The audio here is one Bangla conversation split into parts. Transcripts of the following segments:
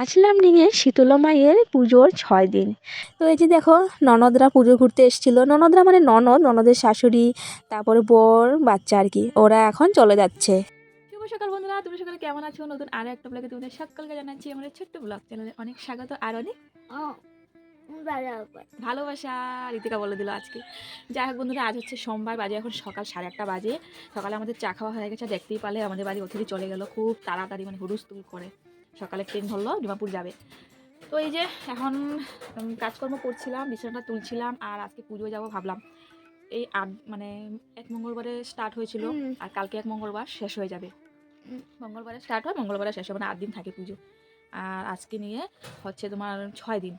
আসলাম নিয়ে শীতলা মায়ের পুজোর ছয় দিন। তো এই যে দেখো ননদরা পুজো ঘুরতে এসেছিল। ননদরা মানে ননদ ননদের শাশুড়ি তারপরে বর বাচ্চা আর কি। ওরা এখন চলে যাচ্ছে। শুভ সকাল বন্ধুরা তুমি সকালে কেমন আছো? নতুন আরও একটা ব্লগে তোমাদের সকলকে জানাচ্ছি আমাদের ছোট্ট ব্লগ চ্যানেলে অনেক স্বাগত আর অনেক ভালোবাসা। রীতিকা বলে দিল আজকে। যাই হোক বন্ধুরা আজ হচ্ছে সোমবার বাজে এখন সকাল সাড়ে আটটা বাজে। সকালে আমাদের চা খাওয়া হয়ে গেছে দেখতেই পালে আমাদের বাড়ি অতিথি চলে গেল। খুব তাড়াতাড়ি মানে হুড়ুস্তুল করে। সকালে ট্রেন ধরলো ডিমাপুর যাবে। তো এই যে এখন কাজকর্ম করছিলাম বিছানাটা তুলছিলাম আর আজকে পুজো যাব ভাবলাম। এই আট মানে এক মঙ্গলবারে স্টার্ট হয়েছিল আর কালকে এক মঙ্গলবার শেষ হয়ে যাবে। মঙ্গলবারে স্টার্ট হয় মঙ্গলবারে শেষ হয় মানে আট দিন থাকে পুজো। আর আজকে নিয়ে হচ্ছে তোমার ছয় দিন।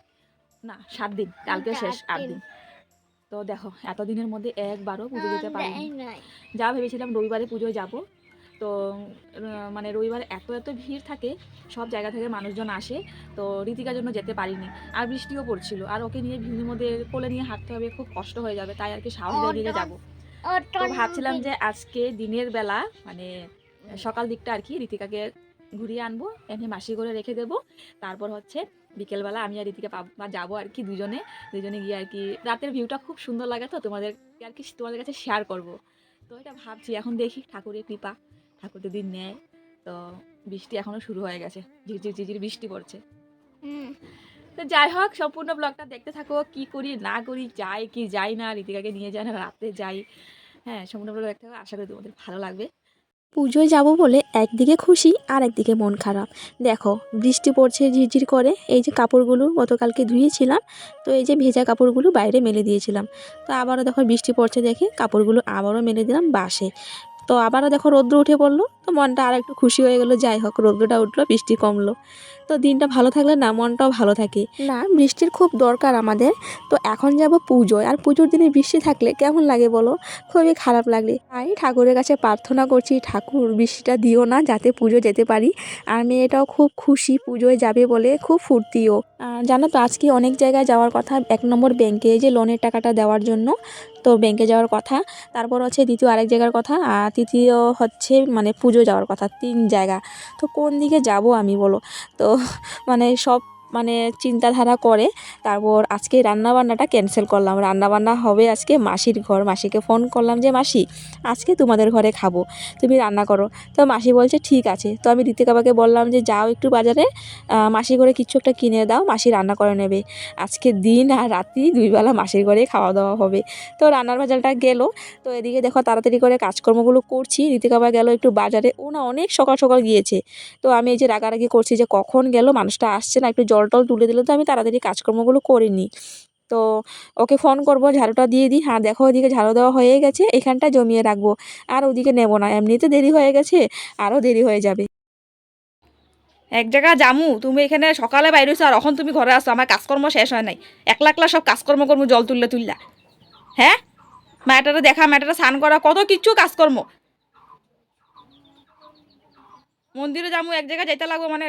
না সাত দিন কালকে শেষ আট দিন। তো দেখো এতদিনের মধ্যে একবারও পুজো যেতে পারিনি। যা ভেবেছিলাম রবিবারে পুজোয় যাব তো মানে রবিবারে এত এত ভিড় থাকে, সব জায়গা থেকে মানুষজন আসে, তো রীতিকার জন্য যেতে পারিনি। আর বৃষ্টিও পড়ছিল, আর ওকে নিয়ে ভিড়ের মধ্যে কোলে নিয়ে হাঁটতে হবে, খুব কষ্ট হয়ে যাবে, তাই আর কি সাহস দিয়ে যাব। তো ভাবছিলাম যে আজকে দিনের বেলা মানে সকাল দিকটা আর কি রীতিকাকে ঘুরিয়ে আনব, এনে মাসি করে রেখে দেবো, তারপর হচ্ছে বিকেলবেলা আমি আর বা যাব আর কি দুজনে দুজনে গিয়ে আর কি রাতের ভিউটা খুব সুন্দর লাগে তো, তোমাদের আর কি তোমাদের কাছে শেয়ার করব। তো এটা ভাবছি, এখন দেখি ঠাকুরের কৃপা। ঠাকুর যদি নেয় তো বৃষ্টি এখনও শুরু হয়ে গেছে। ঝিরঝির ঝিরঝির বৃষ্টি পড়ছে। তো যাই হোক সম্পূর্ণ ব্লগটা দেখতে থাকো কি করি না করি যাই কি যাই না রীতিকাকে নিয়ে যায় না রাতে যাই। হ্যাঁ সম্পূর্ণ ব্লগ দেখতে থাকো আশা করি তোমাদের ভালো লাগবে। পুজোয় যাব বলে একদিকে খুশি আর একদিকে মন খারাপ। দেখো বৃষ্টি পড়ছে ঝিরঝির করে এই যে কাপড়গুলো গতকালকে ধুয়েছিলাম তো এই যে ভেজা কাপড়গুলো বাইরে মেলে দিয়েছিলাম। তো আবারও দেখো বৃষ্টি পড়ছে দেখে কাপড়গুলো আবারও মেলে দিলাম বাসে। তো আবারও দেখো রৌদ্র উঠে পড়ল, তো মনটা আর একটু খুশি হয়ে গেলো। যাই হোক, রৌদ্রটা উঠল, বৃষ্টি কমলো। তো দিনটা ভালো থাকলে না, মনটাও ভালো থাকে। না, বৃষ্টির খুব দরকার আমাদের। তো এখন যাব পুজোয়। আর পুজোর দিনে বৃষ্টি থাকলে কেমন লাগে বলো? খুবই খারাপ লাগে তাই ঠাকুরের কাছে প্রার্থনা করছি, ঠাকুর বৃষ্টিটা দিও না, যাতে পুজো যেতে পারি। আর মেয়েটাও খুব খুশি পুজোয় যাবে বলে, খুব ফুর্তিও। জানো তো, আজকে অনেক জায়গায় যাওয়ার কথা। এক নম্বর ব্যাংকে যে লোনের টাকাটা দেওয়ার জন্য, তো ব্যাংকে যাওয়ার কথা। তারপর হচ্ছে দ্বিতীয় আরেক জায়গার কথা। আর তৃতীয় হচ্ছে মানে পুজো যাওয়ার কথা, তিন জায়গা। তো কোন দিকে যাব আমি বলো? তো মানে সব মানে চিন্তাধারা করে, তারপর আজকে রান্নাবান্নাটা ক্যান্সেল করলাম। রান্নাবান্না হবে আজকে মাসির ঘর। মাসিকে ফোন করলাম যে, মাসি, আজকে তোমাদের ঘরে খাব। তুমি রান্না করো। তো মাসি বলছে, ঠিক আছে। তো আমি ঋতিকাবাকে বললাম যে, যাও একটু বাজারে মাসি করে কিছু একটা কিনে দাও। মাসি রান্না করে নেবে। আজকে দিন আর রাত্রি দুইবেলা মাসির ঘরে খাওয়া দাওয়া হবে। তো রান্নার বাজারটা গেল। তো এদিকে দেখো তাড়াতাড়ি করে কাজকর্মগুলো করছি। ঋতিকাবা গেল একটু বাজারে। ও না অনেক সকাল সকাল গিয়েছে। তো আমি এই যে রাগারাগি করছি যে, কখন গেল? মানুষটা আসছে না। একটু জল টল তুলে দিলে তো আমি তাড়াতাড়ি কাজকর্মগুলো করে নিই। তো ওকে ফোন করব, ঝাড়ুটা দিয়ে দিই। হ্যাঁ দেখো ওইদিকে ঝাড়ু দেওয়া হয়ে গেছে, এখানটা জমিয়ে রাখব। আর ওদিকে নেব না, এমনিতে দেরি হয়ে গেছে আরও দেরি হয়ে যাবে। এক জায়গা জামু তুমি এখানে সকালে বাইরেছো আর এখন তুমি ঘরে আসো আমার কাজকর্ম শেষ হয় নাই। একলা একলা সব কাজকর্ম করব, জল তুললে তুললা। হ্যাঁ? ম্যাটারে দেখা, ম্যাটারে স্নান করা, কত কিচ্ছু কাজকর্ম। মন্দিরে যামু, এক জায়গায় যাইতে লাগবো মানে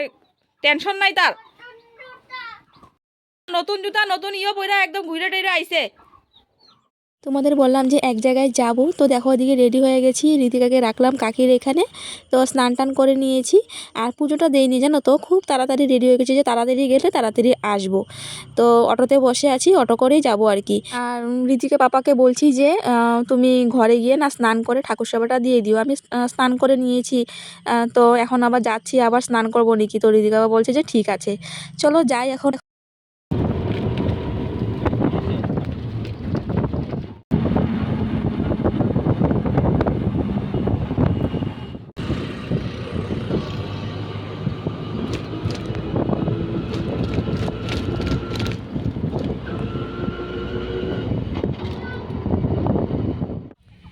টেনশন নাই তার। নতুন জুতা, নতুন ইয়ে পইরা একদম ঘুরে টুরে আইছে। তোমাদের বললাম যে এক জায়গায় যাব, তো দেখো ওদিকে রেডি হয়ে গেছি ঋতিকাকে রাখলাম কাকির এখানে, তো স্নান টান করে নিয়েছি, আর পুজোটা দেইনি জানো তো, খুব তাড়াতাড়ি রেডি হয়ে গেছে যে তাড়াতাড়ি গেলে তাড়াতাড়ি আসব। তো অটোতে বসে আছি, অটো করেই যাব আর কি। আর ঋতিকা পাপাকে বলছি যে তুমি ঘরে গিয়ে না স্নান করে ঠাকুর সেবাটা দিয়ে দিও। আমি স্নান করে নিয়েছি তো এখন আবার যাচ্ছি, আবার স্নান করব নাকি। তো বাবা বলছে যে ঠিক আছে। চলো যাই এখন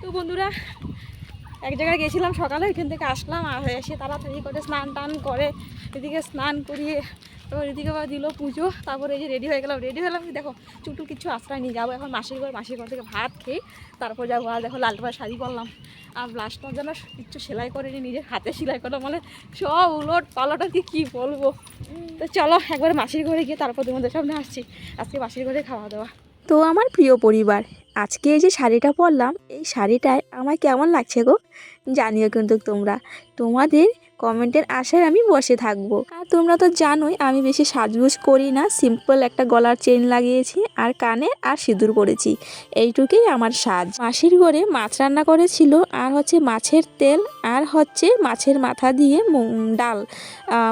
তো বন্ধুরা এক জায়গায় গেছিলাম সকালে এখান থেকে আসলাম, আর এসে তাড়াতাড়ি করে স্নান টান করে এদিকে স্নান করিয়ে তারপর এদিকে আবার দিল পুজো, তারপরে এই যে রেডি হয়ে গেলাম রেডি হলাম দেখো চুটুল কিছু আশ্রয় নিয়ে যাব, এখন মাসির ঘর মাসির ঘর থেকে ভাত খেয়ে তারপর যাব, আর দেখো লাল পাড়া শাড়ি করলাম আর ব্লাউজটা যেন কিচ্ছু সেলাই করিনি নিজের হাতে সেলাই করলাম মানে সব উলট পালট কি কী বলব? তো চলো একবার মাসির ঘরে গিয়ে তারপর তোমাদের সামনে আসছি, আজকে মাসির ঘরে খাওয়া দাওয়া। তো আমার প্রিয় পরিবার আজকে এই যে শাড়িটা পরলাম, এই শাড়িটায় আমার কেমন লাগছে গো? জানিও কিন্তু তোমরা। তোমাদের কমেন্টের আশায় আমি বসে থাকব। আর তোমরা তো জানোই, আমি বেশি সাজগুজ করি না। সিম্পল একটা গলার চেন লাগিয়েছি, আর কানে আর সিঁদুর করেছি এইটুকুই আমার সাজ। মাসির ঘরে মাছ রান্না করেছিল, আর হচ্ছে মাছের তেল, আর হচ্ছে মাছের মাথা দিয়ে ডাল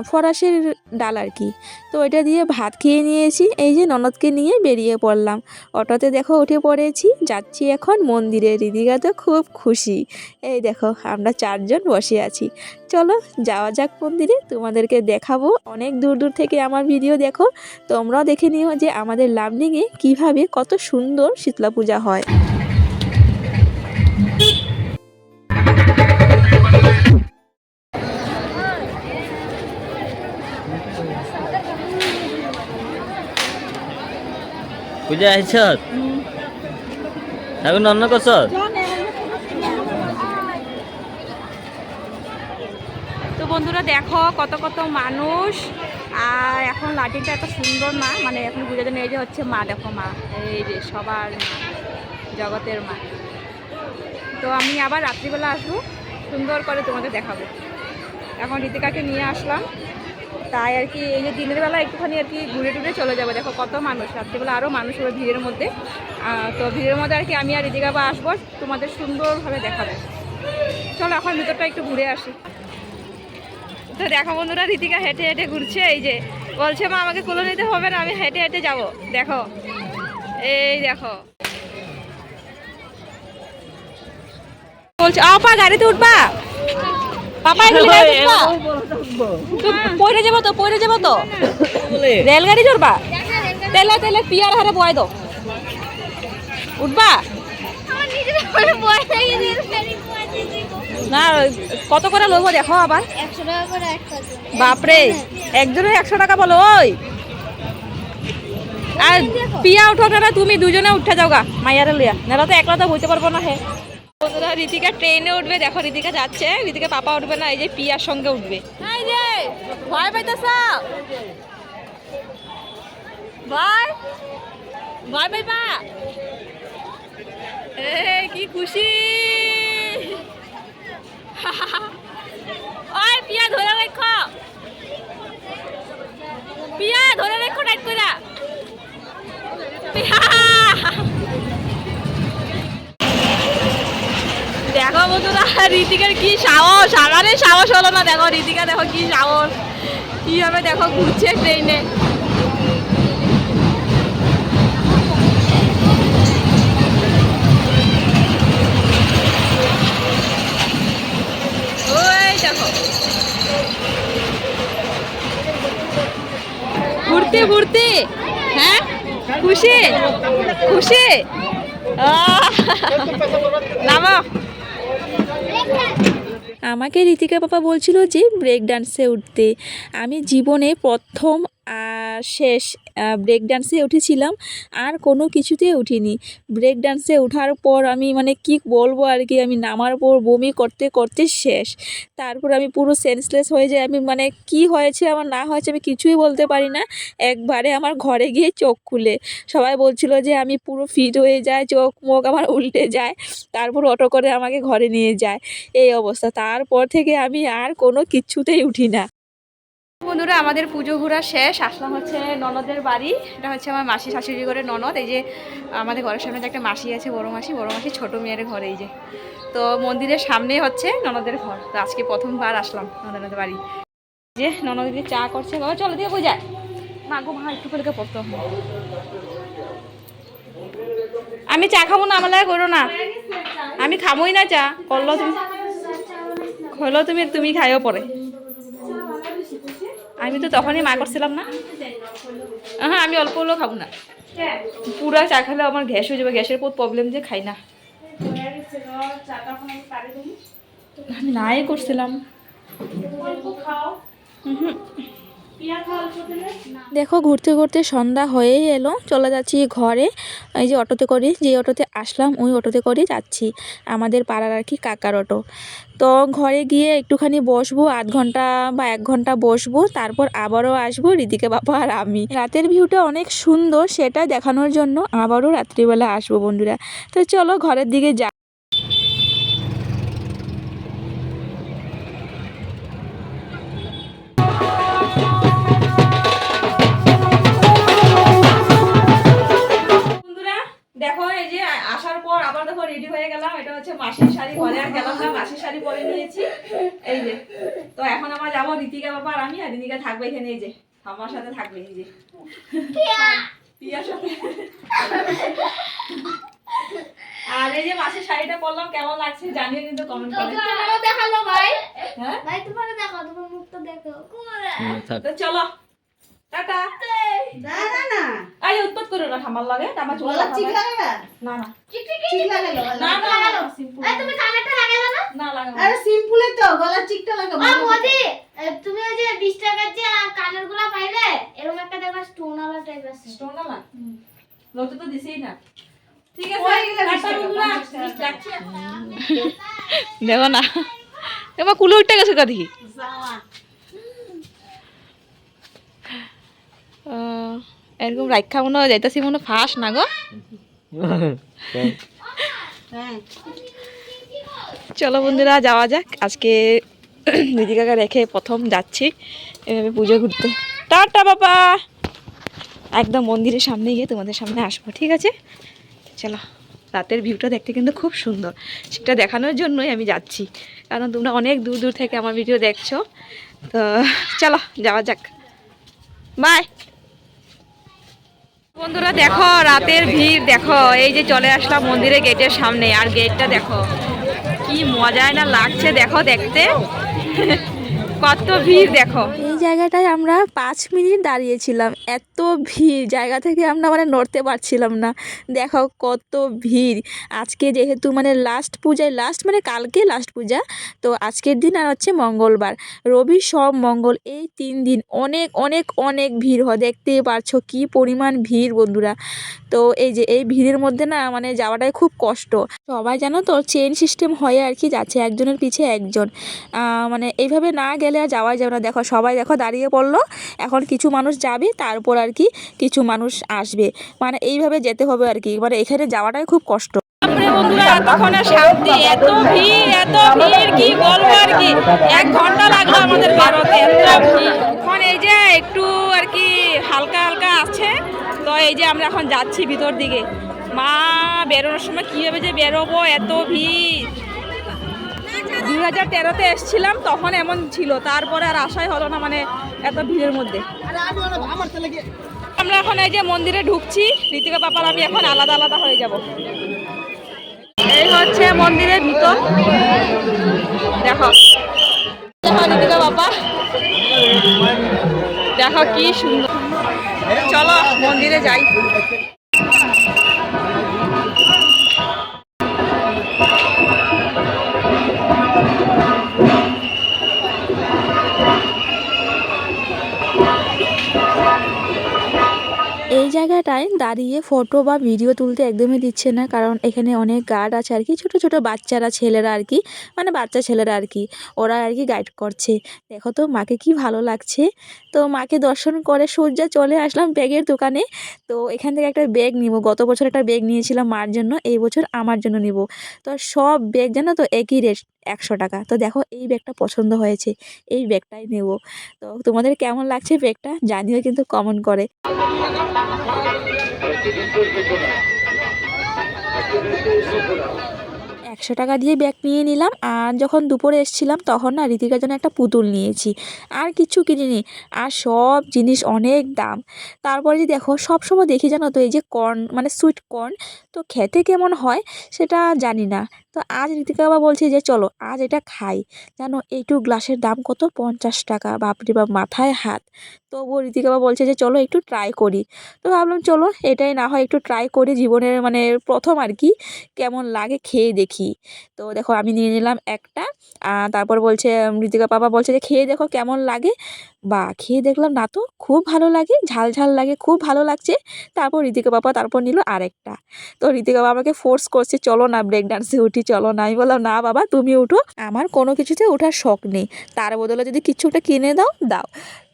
ফরাসের ডাল আর কি। তো এটা দিয়ে ভাত খেয়ে নিয়েছি, এই যে ননদকে নিয়ে বেরিয়ে পড়লাম। অটোতে দেখো উঠে পড়েছি, যাচ্ছি এখন মন্দিরে। রিদিকা তো খুব খুশি। এই দেখো, আমরা চারজন বসে আছি। চলো যাওয়া যাক মন্দিরে, তোমাদেরকে দেখাবো অনেক দূর দূর থেকে আমার ভিডিও দেখো। তোমরাও দেখে নিও যে আমাদের লাভলিংয়ে কীভাবে কত সুন্দর শীতলা পূজা হয়। পূজা আহিছ এখন অন্য করছ? বন্ধুরা দেখো কত কত মানুষ। আর এখন লাঠিটা এত সুন্দর মা মানে এখন বুঝে নেই যে হচ্ছে মা, দেখো মা, এই যে সবার মা, জগতের মা। তো আমি আবার রাত্রিবেলা আসব, সুন্দর করে তোমাদের দেখাবো। এখন ঋতিকাকে নিয়ে আসলাম। তাই আর কি, এই যে দিনের বেলা একটুখানি আর কি ঘুরে টুরে চলে যাব। দেখো কত মানুষ, রাত্রিবেলা আরও মানুষ হবে ভিড়ের মধ্যে। তো ভিড়ের মধ্যে আর কি আমি আর ঋতিকা বা আসব, তোমাদের সুন্দরভাবে দেখাবো। চলো এখন ভিতরটা একটু ঘুরে আসি। তো দেখো বন্ধুরা রীতিকা হেঁটে হেঁটে ঘুরছে এই যে বলছে মা আমাকে কোলে নিতে হবে না আমি হেঁটে হেঁটে যাব। দেখো এই দেখো। বলছে আপা গাড়িতে উঠবা? পাপা এগুলি গাড়িতে উঠবা? তুই পড়ে যাব তো পড়ে যাব তো। রেলগাড়ি চড়বা? তেলে তেলে পিয়ার হারে বয় দো উঠবা? না কত করে লোবো দেখো আবার? বাপরে একজনে একশো টাকা বলো ওই। আর পিয়া উঠো না তুমি দুজনে উঠে যাও গা মাইয়ারে লিয়া নাহলে তো একলা তো হইতে পারব না হে। বন্ধুরা রীতিকা ট্রেনে উঠবে দেখো রীতিকা যাচ্ছে। রীতিকা পাপা উঠবে না এই যে পিয়ার সঙ্গে উঠবে। এই যে ভয় পাইতেছ? ভয়? ভয় পাইবা? এই কি খুশি? ওই, পিয়া, ধরে রাখো। পিয়া, ধরে রাখো টাইট কইরা। পিয়া। দেখো বন্ধুরা, ঋতিকার কি সাহস? আমারে সাহস হলো না। দেখো, ঋতিকা, দেখো কি সাহস। কীভাবে দেখো ঘুরছে ট্রেনে দেখো। ঘুরতে ঘুরতে। হ্যাঁ? খুশি? খুশি? নামো। আমাকে ঋতিকা বাবা বলছিল যে ব্রেক ডান্সে উঠতে। আমি জীবনে প্রথম শেষ ব্রেক ডান্সে উঠেছিলাম, আর কোনো কিছুতে উঠিনি। ব্রেক ডান্সে ওঠার পর আমি মানে কি বলব আর কি, আমি নামার পর বমি করতে করতে শেষ। তারপর আমি পুরো সেন্সলেস হয়ে যাই, আমি মানে কি হয়েছে আমার না হয়েছে আমি কিছুই বলতে পারি না। একবারে আমার ঘরে গিয়ে চোখ খুলে। সবাই বলছিল যে আমি পুরো ফিট হয়ে যায় চোখ মুখ আমার উল্টে যায়। তারপর অটো করে আমাকে ঘরে নিয়ে যায়। এই অবস্থা। তারপর থেকে আমি আর কোনো কিছুতেই উঠি না। বন্ধুরা আমাদের পুজো ঘোরা শেষ। আসলাম হচ্ছে ননদের বাড়ি। এটা হচ্ছে আমার মাসি শাশুড়ি ঘরের ননদ। এই যে আমাদের ঘরের সামনে যে একটা মাসি আছে বড় মাসি বড় মাসি ছোটো মেয়ের ঘর এই যে। তো মন্দিরের সামনে হচ্ছে ননদের ঘর। তো আজকে প্রথমবার আসলাম ননদের বাড়ি। যে ননদ দিদি চা করছে। বাবা চলো দিয়ে বোঝায় মা গো মা একটু করে পড়তে আমি চা খাব না আমার লাগে করো না। আমি খাবোই না চা। করল তুমি হলো তুমি তুমি খাইও পরে। আমি তো তখনই মা করছিলাম না। হ্যাঁ আমি অল্প হলেও খাব না। পুরা চা খেলে আমার গ্যাস হয়ে যাবে গ্যাসের বহুত প্রবলেম যে খাই না। আমি নাই করছিলাম। দেখো, ঘুরতে ঘুরতে সন্ধ্যা হয়েই এলো। চলে যাচ্ছি ঘরে। এই যে অটোতে করে, যে অটোতে আসলাম, ওই অটোতে করে যাচ্ছি। আমাদের পাড়ার আর কি কাকার অটো। তো ঘরে গিয়ে একটুখানি বসবো, আধ ঘণ্টা বা এক ঘণ্টা বসবো, তারপর আবারও আসব রিদিকে বাবা আর আমি। রাতের ভিউটা অনেক সুন্দর, সেটা দেখানোর জন্য আবারও রাত্রিবেলা আসব বন্ধুরা। তো চলো, ঘরের দিকে যা রেডি হয়ে গেলাম। এটা হচ্ছে মাসির শাড়ি পরে আর গেলাম না মাসির শাড়ি পরে নিয়েছি। এই যে তো এখন আমার যাব ঋতিকা বাবা আমি আর ঋতিকা থাকবে এখানে এই যে আমার সাথে থাকবে এই যে। পিয়ার সাথে। আর এই যে মাসির শাড়িটা পরলাম কেমন লাগছে জানিয়ে কিন্তু কমেন্ট করে। তোমারও দেখাল ভাই। হ্যাঁ? ভাই তোমারও দেখাও তোমার মুখটা দেখো। তো চলো টাটা। না না না। আই উৎপাত করো না ঠামার লাগে। টামা চুল গলা ঠিক লাগাবে। লাগে? না না। না ঠিক ঠিক ঠিক লাগে না না না সিম্পল এই তুমি কানেরটা লাগালো না? না লাগাবো আরে সিম্পলে তো গলা চিকটা মোদি তুমি ওই যে 20 টাকার যে কানেরগুলা পাইলে এরকম একটা দেখবা স্টোন ওয়ালা টাইপ আছে। স্টোন না লোকটা তো দিছেই না। ঠিক আছে। দেখো না। এবার কুলো উঠতে গেছে কা দেখি। যাওয়া। এরকম রাখা মনে হয় যাইতাছি মনে ফাঁস না গো। চলো বন্ধুরা, যাওয়া যাক। আজকে দিদিকাকে রেখে প্রথম যাচ্ছি। এভাবে পুজো ঘুরতে। টাটা, বাবা। একদম মন্দিরের সামনে গিয়ে তোমাদের সামনে আসব, ঠিক আছে? চলো, রাতের ভিউটা দেখতে কিন্তু খুব সুন্দর। সেটা দেখানোর জন্যই আমি যাচ্ছি। কারণ তোমরা অনেক দূর দূর থেকে আমার ভিডিও দেখছ। তো চলো, যাওয়া যাক। বাই বন্ধুরা দেখো, রাতের ভিড়, দেখো, এই যে চলে আসলাম মন্দিরের গেটের সামনে, আর গেটটা দেখো, কি মজায় না লাগছে, দেখো দেখতে। কত ভিড়, দেখো। জায়গাটায় আমরা পাঁচ মিনিট দাঁড়িয়েছিলাম। এত ভিড়, জায়গা থেকে আমরা মানে নড়তে পারছিলাম না। দেখো কত ভিড়। আজকে যেহেতু মানে লাস্ট পূজায় লাস্ট মানে কালকে লাস্ট পূজা, তো আজকের দিন আর হচ্ছে মঙ্গলবার। রবি সব মঙ্গল এই তিন দিন অনেক অনেক অনেক ভিড় হয়। দেখতেই পারছ কি পরিমাণ ভিড় বন্ধুরা। তো এই যে এই ভিড়ের মধ্যে না মানে যাওয়াটাই খুব কষ্ট। সবাই জানো তো চেন সিস্টেম হয়ে আর কি যাচ্ছে, একজনের পিছে একজন। মানে এইভাবে না গেলে আর যাওয়া যাবে না। দেখো সবাই দেখো দাঁড়িয়ে পড়ল। এখন কিছু মানুষ যাবে, তারপর আর কি কিছু মানুষ আসবে। মানে এইভাবে যেতে হবে আর কি। মানে এখানে যাওয়াটাই খুব কষ্ট। ভিড়, এত ভিড় আর কি? এক ঘণ্টা আমাদের এখন এই যে একটু আর কি হালকা হালকা আছে, তো এই যে আমরা এখন যাচ্ছি ভিতর দিকে। মা, বেরোনোর সময় কীভাবে যে বেরোবো, এত ভিড়। দুই হাজার তেরোতে এসছিলাম, তখন এমন ছিল। তারপরে আর আশাই হলো না মানে এত ভিড়ের মধ্যে। আমরা এখন এই যে মন্দিরে ঢুকছি, ঋতিকা পাপার আমি এখন আলাদা আলাদা হয়ে যাব। এই হচ্ছে মন্দিরের ভিতর। দেখো। দেখো ঋতিকা বাবা দেখো কি সুন্দর। চলো মন্দিরে যাই। জায়গাটায় দাঁড়িয়ে ফটো বা ভিডিও তুলতে একদমই দিচ্ছে না। কারণ এখানে অনেক গার্ড আছে আর কি, ছোট ছোট বাচ্চারা, ছেলেরা আর কি মানে বাচ্চা ছেলেরা আর কি, ওরা আর কি গাইড করছে। দেখো তো, মাকে কি ভালো লাগছে। তো মাকে দর্শন করে সূর্যা চলে আসলাম ব্যাগের দোকানে। তো এখান থেকে একটা ব্যাগ নিব। গত বছর একটা ব্যাগ নিয়েছিলাম মার জন্য, এই বছর আমার জন্য নিব। তো সব ব্যাগ জানো তো, একই রেট একশো টাকা। তো দেখো এই ব্যাগটা পছন্দ হয়েছে, এই ব্যাগটাই নেব। তো তোমাদের কেমন লাগছে ব্যাগটা জানিও কিন্তু কমেন্ট করে। একশো টাকা দিয়ে ব্যাগ নিয়ে নিলাম আর যখন দুপুরে এসেছিলাম তখন না ঋতিকার জন্য একটা পুতুল নিয়েছি। আর কিছু কিনিনি আর সব জিনিস অনেক দাম। তারপরে যে দেখো সব সময় দেখি জানো তো এই যে কর্ন মানে সুইট কর্ন তো খেতে কেমন হয় সেটা জানি না। তো আজ ঋতিকা বাবা বলছে যে, চলো, আজ এটা খাই। জানো এইটু গ্লাসের দাম কত? পঞ্চাশ টাকা। বাপরে বাপ, মাথায় হাত। তবুও ঋতিকা বাবা বলছে যে, চলো, একটু ট্রাই করি। তো ভাবলাম, চলো, এটাই না হয় একটু ট্রাই করি জীবনের মানে প্রথম আর কি, কেমন লাগে খেয়ে দেখি। তো দেখো, আমি নিয়ে নিলাম একটা। তারপর বলছে ঋতিকা বাবা বলছে যে, খেয়ে দেখো কেমন লাগে। বা খেয়ে দেখলাম না তো, খুব ভালো লাগে, ঝাল ঝাল লাগে, খুব ভালো লাগছে। তারপর ঋতিকা বাবা তারপর নিল আরেকটা। তো ঋতিকা বাবাকে ফোর্স করছে, চলো না ব্রেক ডান্সে উঠি, চলো না। আমি বললাম, না বাবা, তুমি উঠো। আমার কোনো কিছুতে ওঠার শখ নেই। তার বদলে যদি কিছু একটা কিনে দাও দাও।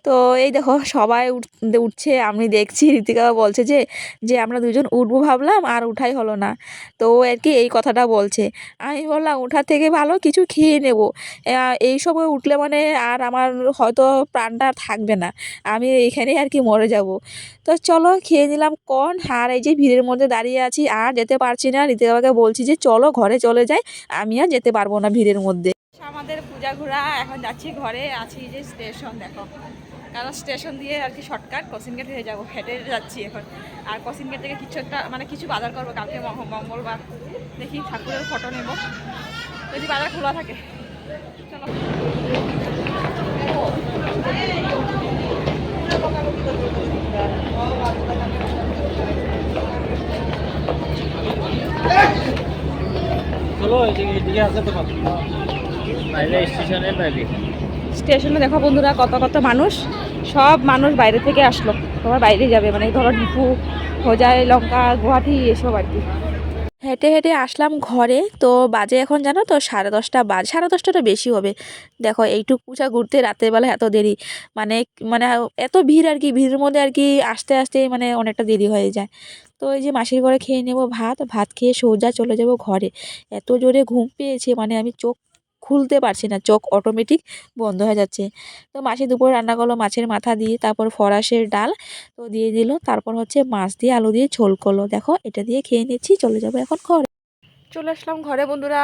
তো এই দেখো সবাই উঠ- উঠছে, আমি দেখছি, ঋতিকা বলছে যে যে আমরা দুজন উঠবো ভাবলাম, আর উঠাই হলো না। তো ও আর কি এই কথাটা বলছে। আমি বললাম ওঠার থেকে ভালো কিছু খেয়ে নেব। এই সময় উঠলে মানে আর আমার হয়তো প্রাণটা থাকবে না। আমি এখানেই আর কি মরে যাব। তো চলো খেয়ে নিলাম কর্ন আর এই যে ভিড়ের মধ্যে দাঁড়িয়ে আছি, আর যেতে পারছি না। ঋতিকাকে বলছি যে, চলো ঘরে চলে যাই, আমি আর যেতে পারব না ভিড়ের মধ্যে। আমাদের পূজা ঘোরা, এখন যাচ্ছি ঘরে, আছি যে স্টেশন, দেখো। কারণ স্টেশন দিয়ে আর কি শর্টকাট কসিন গেট হয়ে যাব হেঁটে যাচ্ছি এখন। আর কসিন গেট থেকে কিছু একটা মানে কিছু বাজার করব কালকে মঙ্গ- মঙ্গলবার। দেখি ঠাকুরের ফটো নেব। যদি বাজার খোলা থাকে চলো। চলো এদিকে এদিকে তো বাইরে স্টেশনের বাইরে স্টেশনে দেখো বন্ধুরা কত কত মানুষ। সব মানুষ বাইরে থেকে আসলো। সবাই বাইরে যাবে মানে ধরো ডিপু, হোজাই, লঙ্কা, গুয়াহাটি, এসব আর কি। হেঁটে হেঁটে আসলাম ঘরে, তো বাজে এখন জানো তো, সাড়ে দশটা বাজে, সাড়ে দশটাটা বেশি হবে। দেখো, এইটুক পুজা ঘুরতে রাতের বেলা এত দেরি মানে মানে এত ভিড় আর কি, ভিড়ের মধ্যে আর কি আসতে আসতে মানে অনেকটা দেরি হয়ে যায়। তো এই যে মাসির ঘরে খেয়ে নেব ভাত ভাত খেয়ে সোজা চলে যাব ঘরে। এত জোরে ঘুম পেয়েছে মানে আমি চোখ খুলতে পারছি না, চোখ অটোমেটিক বন্ধ হয়ে যাচ্ছে। তো মাসি দুপুরে রান্না করল মাছের মাথা দিয়ে, তারপর ফরাসের ডাল তো দিয়ে দিল, তারপর হচ্ছে মাছ দিয়ে আলু দিয়ে ঝোল করল। দেখো, এটা দিয়ে খেয়ে নিচ্ছি, চলে যাব এখন ঘরে। চলে আসলাম ঘরে বন্ধুরা,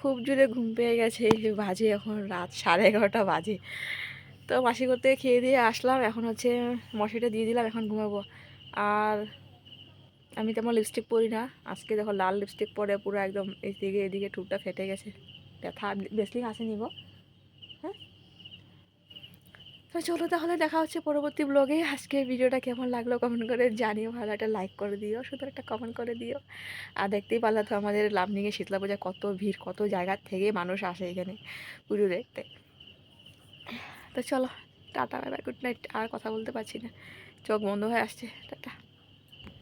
খুব জোরে ঘুম পেয়ে গেছে, বাজে এখন রাত সাড়ে এগারোটা বাজে। তো মাসি করতে খেয়ে দিয়ে আসলাম, এখন হচ্ছে মশারিটা দিয়ে দিলাম, এখন ঘুমাবো। আর আমি তেমন লিপস্টিক পরি না, আজকে দেখো লাল লিপস্টিক পরে পুরো একদম এদিকে এদিকে টুকটা ফেটে গেছে। ব্যথা বেসলিং আসেনি গো হ্যাঁ? তো চলো তাহলে দেখা হচ্ছে পরবর্তী ব্লগে আজকে ভিডিওটা কেমন লাগল কমেন্ট করে জানিও। ভালো একটা লাইক করে দিও শুধু একটা কমেন্ট করে দিও। আর দেখতেই পারলে তো আমাদের লাভনিংয়ে শীতলা পূজা কত ভিড়, কত জায়গার থেকে মানুষ আসে এখানে পুজো দেখতে। তো চলো, টাটা বাই গুড নাইট আর কথা বলতে পারছি না। চোখ বন্ধ হয়ে আসছে। টাটা।